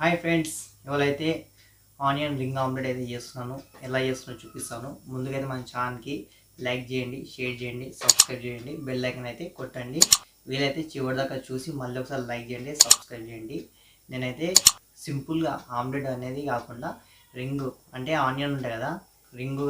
Hi friends ఎవరైతే onion ring omelette అయితే చేస్తున్నాను ఎలా చేస్తున్నానో చూపిస్తాను. ముందుకైతే మన ఛానల్కి లైక్ చేయండి షేర్ చేయండి సబ్స్క్రైబ్ చేయండి బెల్ ఐకన్ అయితే కొట్టండి. వీలైతే చివరి దాకా చూసి మళ్ళీ ఒకసారి లైక్ చేయండి సబ్స్క్రైబ్ చేయండి. నేనైతే సింపుల్గా ఆమ్లెట్ అనేది కాకుండా రింగ్ అంటే ఆనియన్ ఉంటాయి కదా రింగు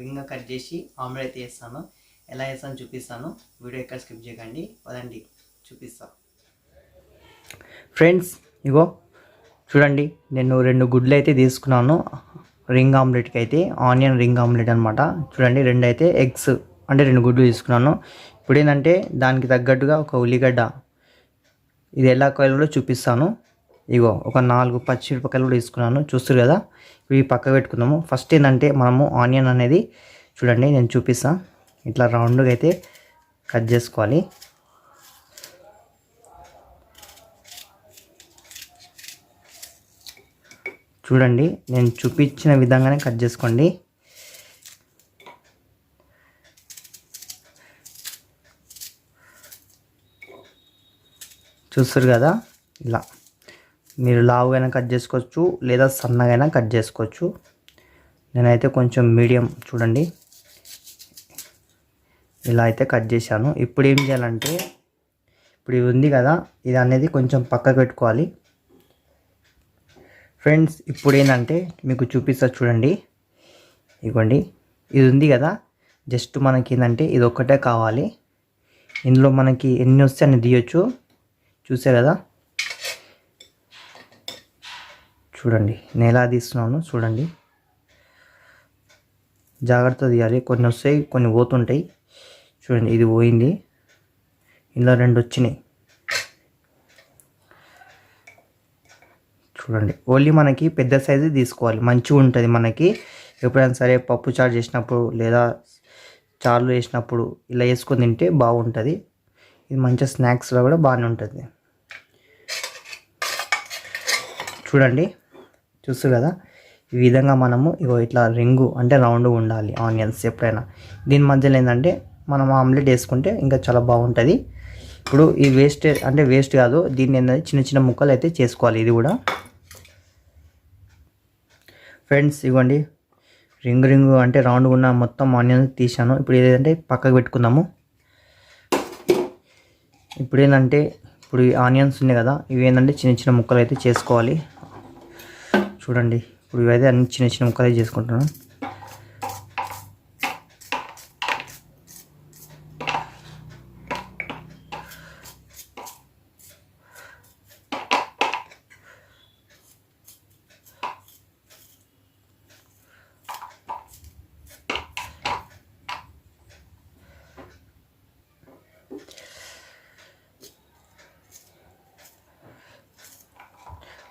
రింగ్ కట్ చేసి ఆమ్లెట్ అయితే వేస్తాను ఎలా వేస్తాను చూపిస్తాను. వీడియో ఎక్కడ స్కిప్ చేయకండి పదండి చూపిస్తాను ఫ్రెండ్స్ ఇగో చూడండి నేను రెండు గుడ్లు అయితే తీసుకున్నాను. రింగ్ ఆమ్లెట్కి అయితే ఆనియన్ రింగ్ ఆమ్లెట్ అనమాట చూడండి రెండు అయితే ఎగ్స్ అంటే రెండు గుడ్లు తీసుకున్నాను. ఇప్పుడు ఏంటంటే దానికి తగ్గట్టుగా ఒక ఉల్లిగడ్డ ఇది ఎలా కోయాలో చూపిస్తాను. ఇగో ఒక నాలుగు పచ్చిమిరపకాయలు కూడా తీసుకున్నాను. చూస్తారు కదా ఇవి పక్క పెట్టుకుందాము. ఫస్ట్ ఏంటంటే మనము ఆనియన్ అనేది చూడండి నేను చూపిస్తాను ఇట్లా రౌండ్గా అయితే కట్ చేసుకోవాలి. చూడండి నేను చూపించిన విధంగానే కట్ చేసుకోండి. చూస్తారు కదా? ఇలా. మీరు లావుగైనా కట్ చేసుకోవచ్చు లేదా సన్నగైనా కట్ చేసుకోవచ్చు. నేనైతే కొంచెం మీడియం చూడండి. ఇలా అయితే కట్ చేశాను. ఇప్పుడు ఏం చేయాలంటే ఇప్పుడు ఇది ఉంది కదా ఇది అనేది కొంచెం పక్కకు పెట్టుకోవాలి. ఫ్రెండ్స్ ఇప్పుడు ఏంటంటే మీకు చూపిస్తా చూడండి. ఇగోండి. ఇది ఉంది కదా. జస్ట్ మనకి ఏంటంటే ఇది ఒక్కటే కావాలి. ఇందులో మనకి ఎన్ని వస్తే అన్ని తీయొచ్చు. చూసే కదా. చూడండి. నేను ఎలా తీస్తున్నాను చూడండి. జాగ్రత్త తీయాలి. కొన్ని వస్తాయి కొన్ని పోతుంటాయి. చూడండి ఇది పోయింది. ఇందులో రెండు వచ్చినాయి. చూడండి. ఓన్లీ మనకి పెద్ద సైజు తీసుకోవాలి. మంచిగా ఉంటుంది మనకి. ఎప్పుడైనా సరే పప్పు చారు చేసినప్పుడు లేదా చారులు వేసినప్పుడు ఇలా వేసుకొని తింటే బాగుంటుంది. ఇది మంచిగా స్నాక్స్లో కూడా బాగానే ఉంటుంది. చూడండి. చూస్తారు కదా? ఈ విధంగా మనము ఇగో ఇట్లా రింగు అంటే రౌండ్ ఉండాలి. ఆనియన్స్ ఎప్పుడైనా. దీని మధ్యలో ఏంటంటే మనం ఆమ్లెట్ వేసుకుంటే ఇంకా చాలా బాగుంటుంది. ఇప్పుడు ఈ వేస్ట్ అంటే వేస్ట్ కాదు. దీన్ని ఏంటంటే చిన్న చిన్న ముక్కలు అయితే చేసుకోవాలి. ఇది కూడా. ఫ్రెండ్స్ ఇవ్వండి రింగ్ రింగ్ అంటే రౌండ్ ఉన్న మొత్తం ఆనియన్ తీసాను ఇప్పుడు ఏదంటే పక్కకు పెట్టుకుందాము. ఇప్పుడు ఏంటంటే ఇప్పుడు ఆనియన్స్ ఉన్నాయి కదా ఇవి ఏంటంటే చిన్న చిన్న ముక్కలు అయితే చేసుకోవాలి. చూడండి ఇప్పుడు ఇవైతే అన్ని చిన్న చిన్న ముక్కలు అయితే చేసుకుంటున్నాను.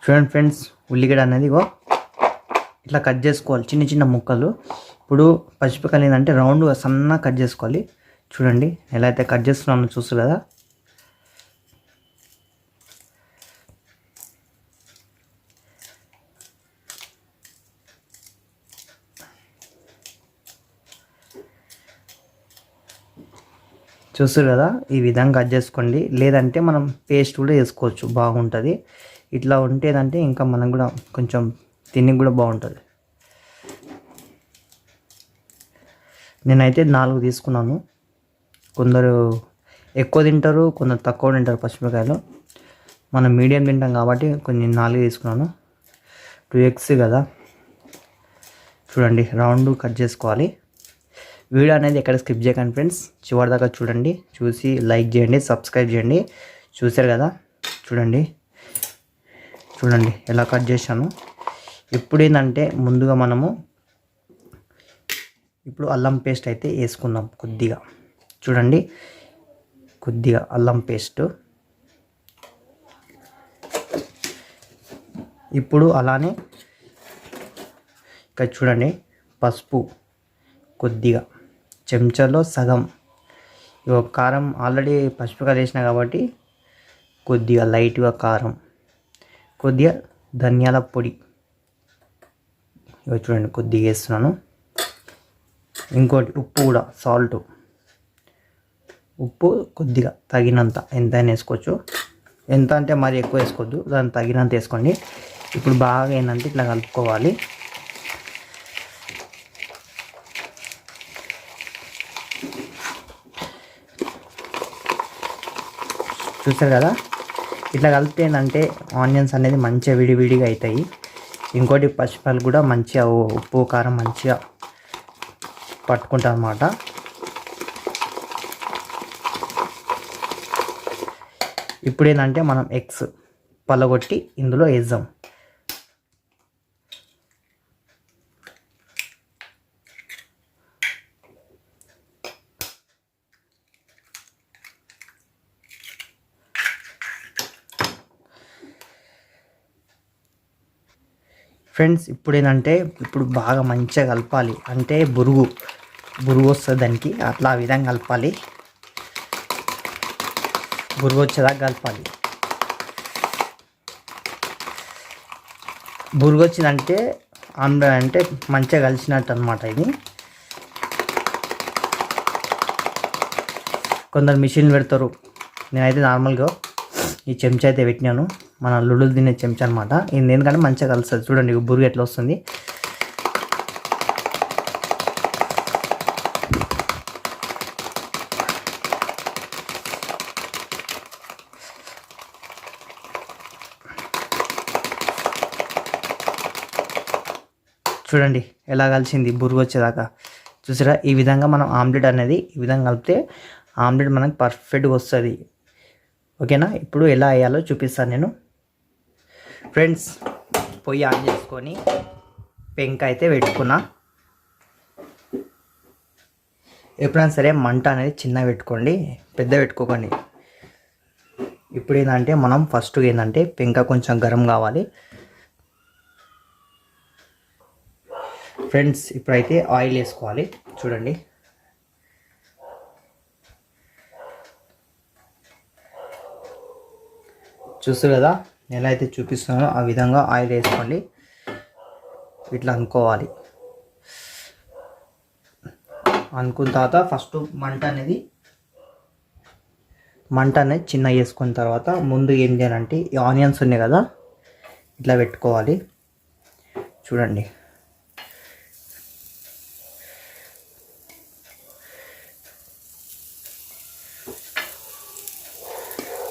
చూడండి ఫ్రెండ్స్ ఉల్లిగడ్డ అనేది ఇగో ఇట్లా కట్ చేసుకోవాలి. చిన్న చిన్న ముక్కలు. ఇప్పుడు పచ్చిమిరపకాయలు ఏంటంటే రౌండ్ సన్నగా కట్ చేసుకోవాలి. చూడండి ఎలా అయితే కట్ చేస్తున్నానో చూస్తారు కదా. చూస్తారు కదా? ఈ విధంగా కట్ చేసుకోండి. లేదంటే మనం పేస్ట్ కూడా వేసుకోవచ్చు బాగుంటుంది. ఇట్లా ఉంటేదంటే ఇంకా మనం కూడా కొంచెం తిని కూడా బాగుంటుంది. నేనైతే నాలుగు తీసుకున్నాను. కొందరు ఎక్కువ తింటారు కొందరు తక్కువ తింటారు పచ్చిమిరకాయలు మనం మీడియం తింటాం కాబట్టి కొన్ని నాలుగు తీసుకున్నాను. టూ ఎగ్స్ కదా. చూడండి రౌండ్ కట్ చేసుకోవాలి. వీడియో అనేది ఎక్కడ స్కిప్ చేయకండి ఫ్రెండ్స్. చివరి దాకా చూడండి. చూసి లైక్ చేయండి సబ్స్క్రైబ్ చేయండి. చూసారు కదా? చూడండి. చూడండి ఎలా కట్ చేశాను. ఇప్పుడు ఏంటంటే ముందుగా మనము ఇప్పుడు అల్లం పేస్ట్ అయితే వేసుకుందాం కొద్దిగా. చూడండి కొద్దిగా అల్లం పేస్ట్. ఇప్పుడు అలానే ఇక్కడ చూడండి పసుపు కొద్దిగా. చెంచాలో సగం. ఇక కారం ఆల్రెడీ పసుపుగా వేసినా కాబట్టి కొద్దిగా లైట్గా కారం. కొద్దిగా ధనియాల పొడి. ఇవి చూడండి కొద్దిగా వేస్తున్నాను. ఇంకోటి ఉప్పు కూడా సాల్ట్ ఉప్పు కొద్దిగా తగినంత ఎంతైనా వేసుకోవచ్చు. ఎంత అంటే మరి ఎక్కువ వేసుకోవద్దు దాన్ని తగినంత వేసుకోండి. ఇప్పుడు బాగా ఏంటంటే ఇట్లా కలుపుకోవాలి. చూసారు కదా? ఇట్లా కలిపితే ఏంటంటే ఆనియన్స్ అనేది మంచిగా విడివిడిగా అవుతాయి. ఇంకోటి పచ్చిపాలు కూడా మంచిగా ఉప్పు కారం మంచిగా పట్టుకుంటారు అన్నమాట ఇప్పుడు ఏంటంటే మనం ఎగ్స్ పలగొట్టి ఇందులో వేద్దాం. ఫ్రెండ్స్ ఇప్పుడు ఏంటంటే ఇప్పుడు బాగా మంచిగా కలపాలి. అంటే బురుగు. బురుగు వస్తుంది దానికి. అట్లా ఆ విధంగా కలపాలి. బురుగు వచ్చేదాకా కలపాలి. బురుగు వచ్చిందంటే ఆమ్లెట్ అంటే మంచిగా కలిసినట్టు అనమాట ఇది. కొందరు మిషన్ పెడతారు. నేనైతే నార్మల్గా ఈ చెంచా అయితే పెట్టినాను. మన లుడులు తినే చెంచా అనమాట ఇది ఎందుకంటే మంచిగా కలుస్తుంది. చూడండి బురుగు ఎట్లా వస్తుంది. చూడండి ఎలా కలిసింది బురుగు వచ్చేదాకా. చూసారా ఈ విధంగా మనం ఆమ్లెట్ అనేది ఈ విధంగా కలిపితే ఆమ్లెట్ మనకు పర్ఫెక్ట్గా వస్తుంది. ఓకేనా? ఇప్పుడు ఎలా వేయాలో చూపిస్తాను నేను. ఫ్రెండ్స్ పొయ్యి ఆన్ చేసుకొని పెంక అయితే పెట్టుకున్నా. ఎప్పుడైనా సరే మంట అనేది చిన్న పెట్టుకోండి పెద్ద పెట్టుకోకండి. ఇప్పుడు ఏంటంటే మనం ఫస్ట్ ఏంటంటే పెంక కొంచెం గరం కావాలి. ఫ్రెండ్స్ ఇప్పుడైతే ఆయిల్ వేసుకోవాలి. చూడండి. చూస్తారు కదా? ఎలా అయితే చూపిస్తున్నానో ఆ విధంగా ఆయిల్ వేసుకోండి. ఇట్లా అనుకోవాలి. అనుకున్న తర్వాత ఫస్ట్ మంట అనేది మంట అనేది చిన్న వేసుకున్న తర్వాత ముందు ఏం చేయాలంటే ఈ ఆనియన్స్ ఉన్నాయి కదా ఇట్లా పెట్టుకోవాలి. చూడండి.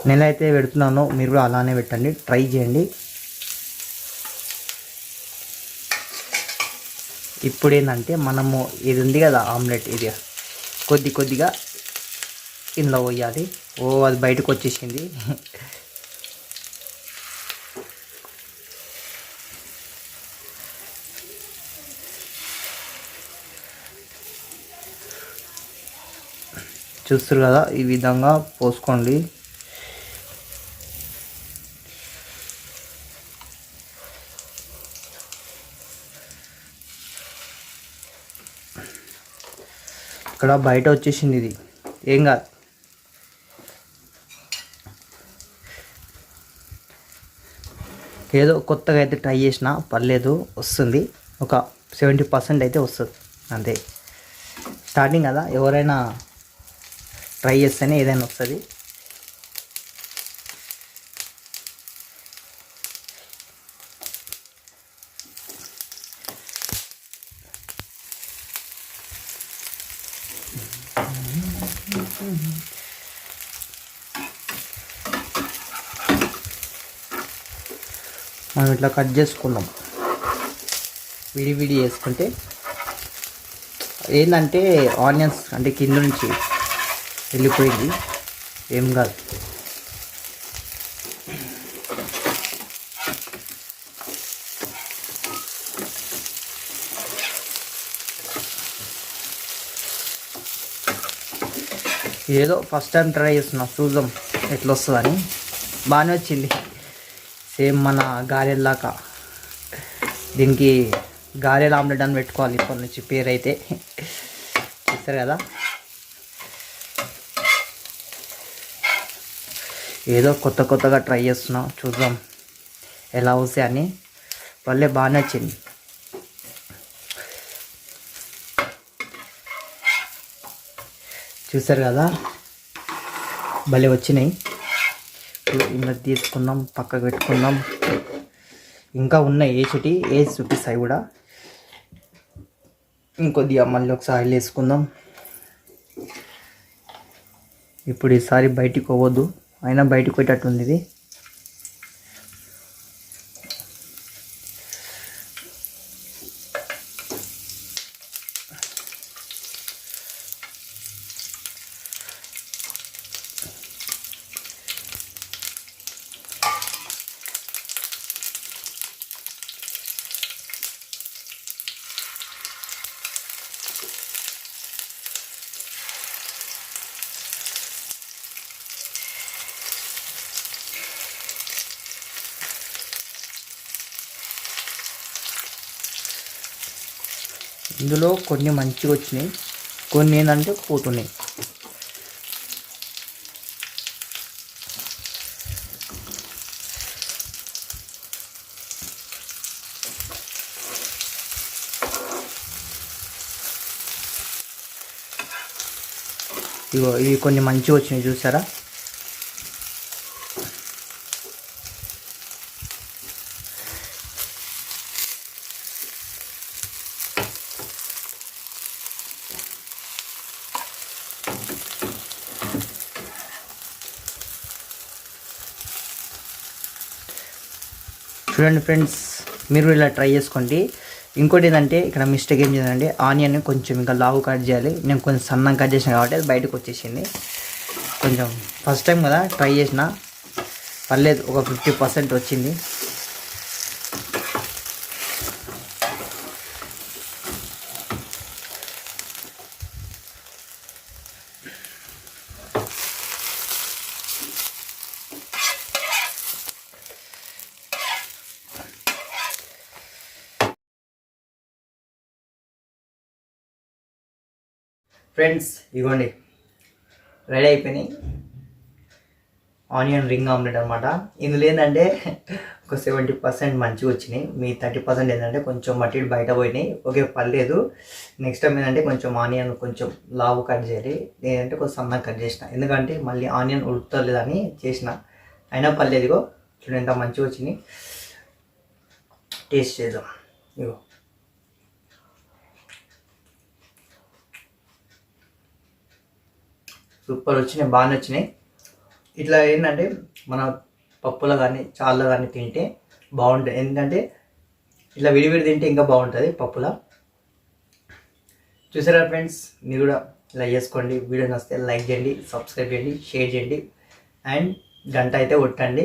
నేనైతే పెడుతున్నానో మీరు కూడా అలానే పెట్టండి ట్రై చేయండి. ఇప్పుడు ఏంటంటే మనము ఇది ఉంది కదా ఆమ్లెట్ ఇది. కొద్ది కొద్దిగా ఇందులో పోయాలి. ఓ అది బయటకు వచ్చేసింది. చూస్తారు కదా ఈ విధంగా పోసుకోండి. ఇక్కడ బయట వచ్చేసింది ఇది. ఏం కాదు. ఏదో కొత్తగా అయితే ట్రై చేసిన పర్లేదు వస్తుంది. ఒక సెవెంటీ పర్సెంట్ అయితే వస్తుంది. అంతే. స్టార్టింగ్ కదా ఎవరైనా ట్రై చేస్తేనే ఏదైనా వస్తుంది. మనం ఇట్లా కట్ చేసుకున్నాం. విడివిడి వేసుకుంటే ఏంటంటే ఆనియన్స్ అంటే కింద నుంచి వెళ్ళిపోయింది. ఏం కాదు. ఏదో ఫస్ట్ టైం ట్రై చేస్తున్నా చూద్దాం ఎట్లా వస్తుందని బాగానే వచ్చింది. సేమ్ మన గారెల్లాగా. దీనికి గారెల ఆమ్లెట్ అని పెట్టుకోవాలి ఇప్పటి నుంచి పేరు అయితే చూస్తారు కదా? ఏదో కొత్త కొత్తగా ట్రై చేస్తున్నాం చూద్దాం ఎలా వస్తాయి అని. వాళ్ళే బాగానే వచ్చింది చూసారు కదా? భలే వచ్చినాయి. ఇప్పుడు ఇలా తీసుకున్నాం పక్కకు పెట్టుకున్నాం. ఇంకా ఉన్నాయి ఏసిటి ఏజ్ చూపిస్తాయి కూడా? ఇంకొద్దిగా మళ్ళీ ఒకసారి ఆయిల్ వేసుకుందాం. ఇప్పుడు ఈసారి బయటికి పోవద్దు. అయినా బయటకు పోయేటట్టుంది ఇది. ఇందులో కొన్ని మంచిగా వచ్చినాయి. కొన్ని ఏంటంటే పోతున్నాయి ఇగో ఇవి కొన్ని మంచిగా వచ్చినాయి చూసారా? చూడండి ఫ్రెండ్స్ మీరు ఇలా ట్రై చేసుకోండి. ఇంకోటి ఏంటంటే ఇక్కడ మిస్టేక్ ఏం చేయాలంటే ఆనియన్ కొంచెం ఇంకా లావు కట్ చేయాలి. నేను కొంచెం సన్నం కట్ చేసాను కాబట్టి అది బయటకు వచ్చేసింది. కొంచెం ఫస్ట్ టైం కదా ట్రై చేసిన. పర్లేదు ఒక ఫిఫ్టీ పర్సెంట్ వచ్చింది. ఫ్రెండ్స్ ఇగోండి. రెడీ అయిపోయినాయి. ఆనియన్ రింగ్ ఆమ్లెట్ అనమాట ఇందులో ఏంటంటే ఒక సెవెంటీ పర్సెంట్ మంచిగా వచ్చినాయి. మీ థర్టీ పర్సెంట్ ఏంటంటే కొంచెం మట్టిడి బయట పోయినాయి. ఓకే పర్లేదు. నెక్స్ట్ టైం ఏంటంటే కొంచెం ఆనియన్ కొంచెం లావు కట్ చేయాలి. నేనంటే కొంచెం సన్నగా కట్ చేసిన. ఎందుకంటే మళ్ళీ ఆనియన్ ఉడుకుతలేదని చేసిన. అయినా పర్లేదు ఇగో. చూడండి ఎంత మంచిగా వచ్చినాయి టేస్ట్ చేద్దాం. ఇగో. సూపర్ వచ్చినాయి బాగానే వచ్చినాయి ఇట్లా ఏంటంటే మన పప్పులో కానీ చాలా కానీ తింటే బాగుంటుంది ఎందుకంటే ఇట్లా విడివిడి తింటే ఇంకా బాగుంటుంది పప్పులో. చూసారా ఫ్రెండ్స్? మీరు కూడా ఇలా చేసుకోండి. వీడియో నచ్చితే లైక్ చేయండి సబ్స్క్రైబ్ చేయండి షేర్ చేయండి. అండ్ గంట అయితే కొట్టండి.